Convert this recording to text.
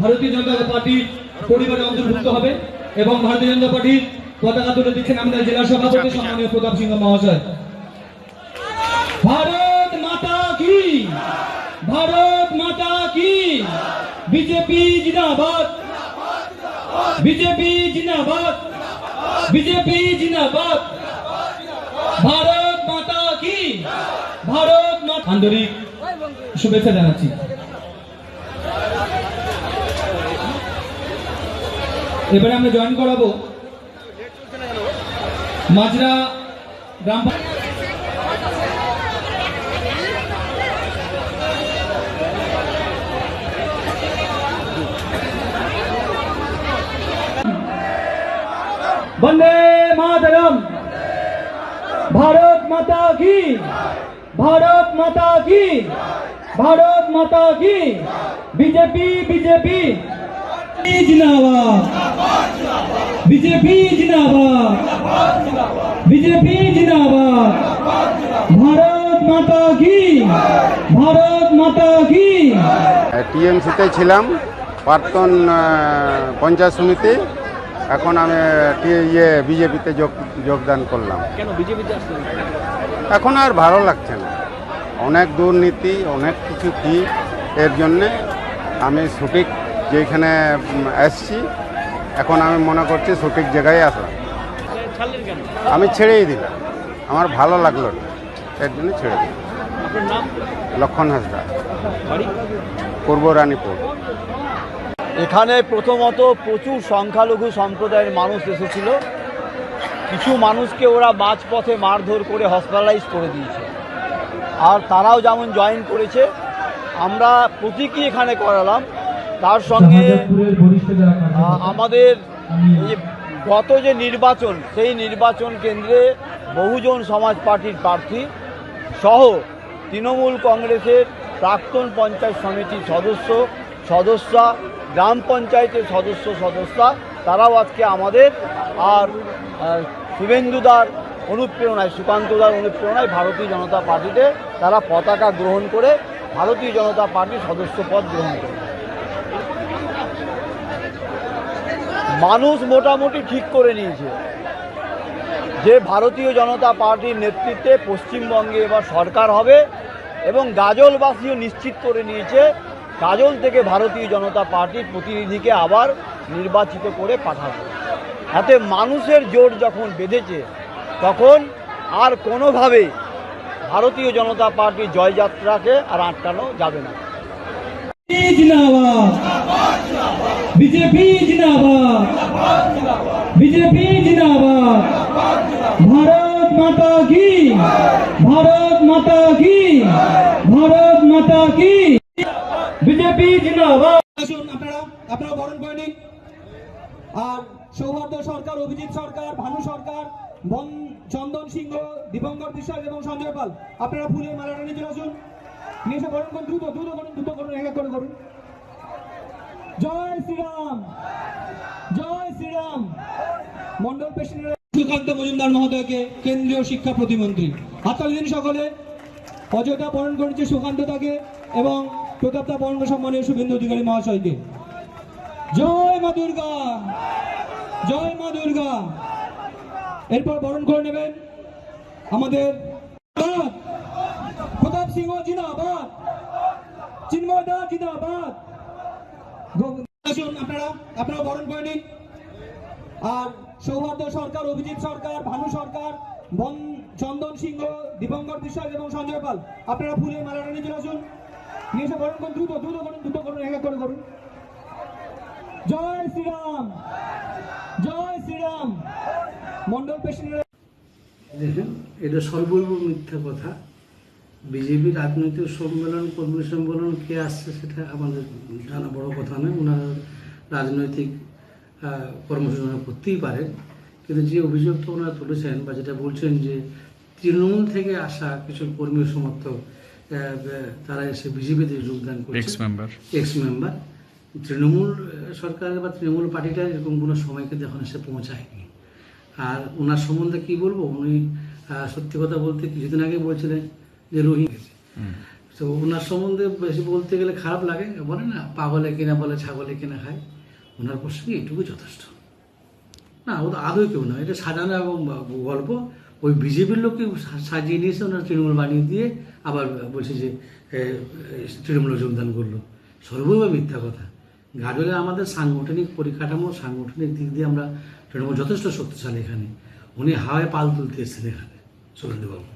ভারতীয় জনতা পার্টির পরিবারে অন্তর্ভুক্ত হবে এবং ভারতীয় জনতা পার্টির পতাকা তুলে দিচ্ছেন আমাদের জেলা সভাপতি সম্মানীয় প্রতাপ সিংহ মহাশয়। ভারত মাতা কি? ভারত মাতা কি? বিজেপি জিন্দাবাদ। বিজেপি জিন্দাবাদ। বিজেপি জিন্দাবাদ। ভারত মাতা কি? ভারত মাতা আন্তরিক শুভেচ্ছা জানাচ্ছি। এবারে আমরা জয়েন করাবো মাজরা গ্রাম বন্দে মাতরম। ভারত মাতা কি? ভারত মাতা কি? ভারত মাতা কি? BJP BJP. জিন্দাবাদ। বিজেপি জিন্দাবাদ। বিজেপি জিন্দাবাদ। ভারত মাতা কি? ভারত মাতা কি? টিএমসিতে ছিলাম প্রাক্তন পঞ্চায়েত সমিতি। এখন আমি ইয়ে বিজেপিতে যোগ যোগদান করলাম। এখন আর ভালো লাগছে না। অনেক দুর্নীতি অনেক কিছু কি এর জন্যে আমি সঠিক যেখানে উম, এসছি এখন আমি মনে করছি সঠিক জায়গায় আসলাম আমি ছেড়েই দিলাম। আমার ভালো লাগল না। এর জন্য ছেড়ে দিলাম। লক্ষণ হাসদা। পূর্ব রানীপুর। এখানে প্রথমত প্রচুর সংখ্যালঘু সম্প্রদায়ের মানুষ এসেছিল। কিছু মানুষকে ওরা মাঝপথে মারধর করে হসপিটালাইজ করে দিয়েছে। আর তারাও যেমন জয়েন করেছে আমরা প্রতীকী এখানে করালাম। তার সঙ্গে আমাদের গত যে নির্বাচন সেই নির্বাচন কেন্দ্রে বহুজন সমাজ পার্টির প্রার্থী সহ তৃণমূল কংগ্রেসের প্রাক্তন পঞ্চায়েত সমিতির সদস্য সদস্যা গ্রাম পঞ্চায়েতের সদস্য সদস্যা তারাও আজকে আমাদের আর শুভেন্দুদার অনুপ্রেরণায় সুকান্তদার অনুপ্রেরণায় ভারতীয় জনতা পার্টিতে তারা পতাকা গ্রহণ করে ভারতীয় জনতা পার্টির সদস্য পদ গ্রহণ করে। মানুষ মোটামুটি ঠিক করে নিয়েছে। যে ভারতীয় জনতা পার্টির নেতৃত্বে পশ্চিমবঙ্গে এবার সরকার হবে এবং গাজলবাসীও নিশ্চিত করে নিয়েছে, গাজল থেকে ভারতীয় জনতা পার্টির প্রতিনিধিকে আবার নির্বাচিত করে পাঠাবে। এতে মানুষের জোর যখন বেঁধেছে, তখন আর কোনোভাবে ভারতীয় জনতা পার্টির জয়যাত্রাকে আর আটকানো যাবে না। বিজেপি জিন্দাবাদ। বিজেপি জিন্দাবাদ। ভারত মাতা কি? ভারত মাতা কি? ভারত মাতা কি? বিজেপি জিন্দাবাদ। আসুন, আপনারা আপনারা বরণ করে নিন। আর সৌহার্দ্য সরকার, অভিজিৎ সরকার, ভানু সরকার চন্দন সিংহ দীপঙ্কর বিশ্বাস এবং সঞ্জয় পাল, আপনারা ফুলের আসুন। নিয়ে বরণ করুন, দ্রুত দ্রুত করুন দ্রুত করুন এক করে করুন। জয় শ্রীরাম। জয় শ্রীরাম। মন্ডল প্রেসিডেন্ট সুকান্ত মজুমদার মহোদয়কে কেন্দ্রীয় শিক্ষা প্রতিমন্ত্রী। হাততালি দিন সকলে, অযোধ্যা বরণ করেছে সুকান্ত তাকে এবং প্রতাপদা বরণ সম্মানীয় শুভেন্দু অধিকারী মহাশয়কে। জয় মা দুর্গা! জয় মা দুর্গা! এরপর বরণ করে নেবেন আমাদের প্রতাপ। সিংহ জিন্দাবাদ। চিন্ময় দা আপনারা আপনারা বরণ করে নিন। আর সৌহার্দ্য সরকার, অভিজিৎ সরকার, ভানু সরকার চন্দন সিংহ দীপঙ্কর বিশ্বাস এবং সঞ্জয় পাল। আপনারা ফুলের মালাটা নিয়ে চলে আসুন। নিয়ে এসে করুন, দ্রুত দ্রুত করুন দ্রুত করুন, এক করে করুন। জয় শ্রীরাম! জয় শ্রীরাম! মন্ডল প্রেসিডেন্ট দেখেন, এটা সর্বৈব মিথ্যা কথা। বিজেপি রাজনৈতিক সম্মেলন, কর্মী সম্মেলন, কে আসছে সেটা আমাদের জানা বড় কথা নয়। ওনারা রাজনৈতিক আহ, কর্মসূচি ওনারা করতেই পারেন। কিন্তু যে অভিযোগটা ওনারা তুলেছেন বা যেটা বলছেন যে তৃণমূল থেকে আসা কিছু কর্মী সমর্থক তারা এসে বিজেপিতে যোগদান করছে। Ex member ex member Trinamool সরকারের বা তৃণমূল পার্টিটা এরকম কোনো সময় কিন্তু এখন এসে পৌঁছায়নি। আর ওনার সম্বন্ধে কি বলব? উনি সত্যি কথা বলতে কিছুদিন আগে বলছিলেন যে রোহিঙ্গা তো ওনার সম্বন্ধে বেশি বলতে গেলে খারাপ লাগে। বলে না পাগলে কিনা বলে ছাগলে কিনা খায়। ওনার প্রসঙ্গে এটুকু যথেষ্ট। না, ও তো আদৌ কেউ না। এটা সাজানো এবং গল্প, ওই বিজেপির লোককে সাজিয়ে নিয়েছে ওনার তৃণমূল বানিয়ে দিয়ে, আবার বলছে যে তৃণমূলে যোগদান করল। সর্বৈব মিথ্যা কথা। গাজলে আমাদের সাংগঠনিক পরিকাঠামো, সাংগঠনিক দিক দিয়ে আমরা তৃণমূল যথেষ্ট শক্তিশালী এখানে। উনি হাওয়ায় পাল তুলতে এসেছেন এখানে সুরেন্দ্রবাবু